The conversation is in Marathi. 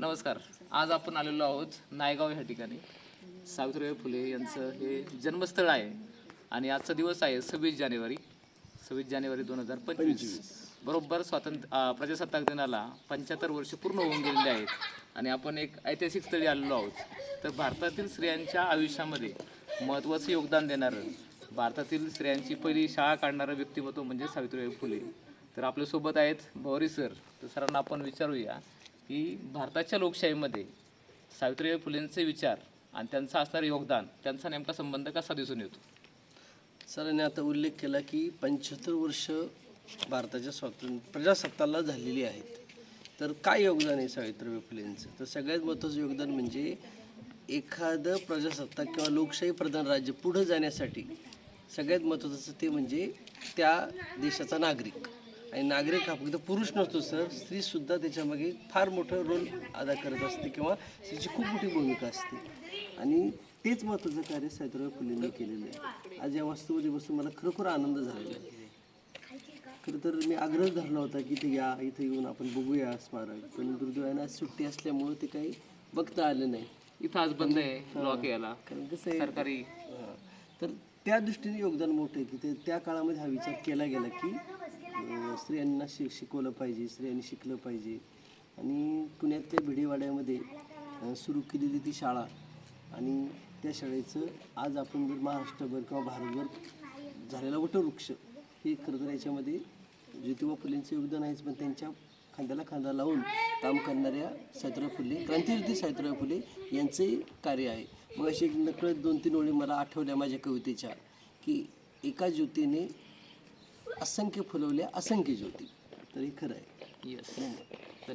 नमस्कार. आज आपण आलेलो आहोत नायगाव ह्या ठिकाणी. सावित्रीबाई फुले यांचं हे जन्मस्थळ आहे आणि आजचा दिवस आहे सव्वीस जानेवारी. सव्वीस जानेवारी दोन हजार पंचवीस. बरोबर स्वातंत्र्य प्रजासत्ताक दिनाला पंच्याहत्तर वर्ष पूर्ण होऊन गेलेले आहेत आणि आपण एक ऐतिहासिक स्थळी आलेलो आहोत. तर भारतातील स्त्रियांच्या आयुष्यामध्ये महत्त्वाचं योगदान देणारं भारतातील स्त्रियांची पहिली शाळा काढणारं व्यक्तिमत्व म्हणजे सावित्रीबाई फुले. तर आपल्यासोबत आहेत भवारी सर. तर सरांना आपण विचारूया की भारताच्या लोकशाहीमध्ये सावित्रीबाई फुलेंचे विचार आणि त्यांचं असणारं योगदान त्यांचा नेमका संबंध कसा दिसून येतो? सरांनी आता उल्लेख केला की पंच्याहत्तर वर्ष भारताच्या स्वातंत्र्य प्रजासत्ताला झालेली आहेत. तर काय योगदान आहे सावित्रीबाई फुलेंचं? तर सगळ्यात महत्त्वाचं योगदान म्हणजे एखादं प्रजासत्ताक किंवा लोकशाही प्रधान राज्य पुढं जाण्यासाठी सगळ्यात महत्त्वाचं ते म्हणजे त्या देशाचा नागरिक. आणि नागरिक हा फक्त पुरुष नसतो सर. स्त्रीसुद्धा त्याच्यामागे फार मोठं रोल अदा करत असते किंवा स्त्रीची खूप मोठी भूमिका असते. आणि तेच महत्त्वाचं कार्य सावित्रीबाई फुलेंनी केलेलं आहे. आज या वास्तूमध्ये बसून मला खरोखर आनंद झालेला आहे. खरं तर मी आग्रह धरला होता की ते या इथे येऊन आपण बघूया स्मारक. पण दुर्दैवानं आज सुट्टी असल्यामुळं ते काही बघता आलं नाही. इथं आज बंद आहे लॉक याला. कारण कसं आहे सरकारी. तर त्या दृष्टीने योगदान मोठं आहे की ते त्या काळामध्ये हा विचार केला गेला की स्त्रियांना शिक शिकवलं पाहिजे स्त्रियांनी शिकलं पाहिजे. आणि पुण्यातल्या भिडेवाड्यामध्ये सुरू केलेली ती शाळा. आणि त्या शाळेचं आज आपण जर महाराष्ट्रभर किंवा भारतभर झालेला वटवृक्ष हे खरं तर याच्यामध्ये ज्योतिबा फुलेंचं योगदान आहेच. पण त्यांच्या खांद्याला खांदा लावून काम करणाऱ्या सावित्रा फुले क्रांतिज्योती सावित्रा फुले यांचे कार्य आहे. मग अशी नकळत दोन तीन ओळी मला आठवल्या माझ्या कवितेच्या की एका ज्योतीने असंख्य फुलवल्या असंख्य ज्योती. तर हे खरं आहे. येस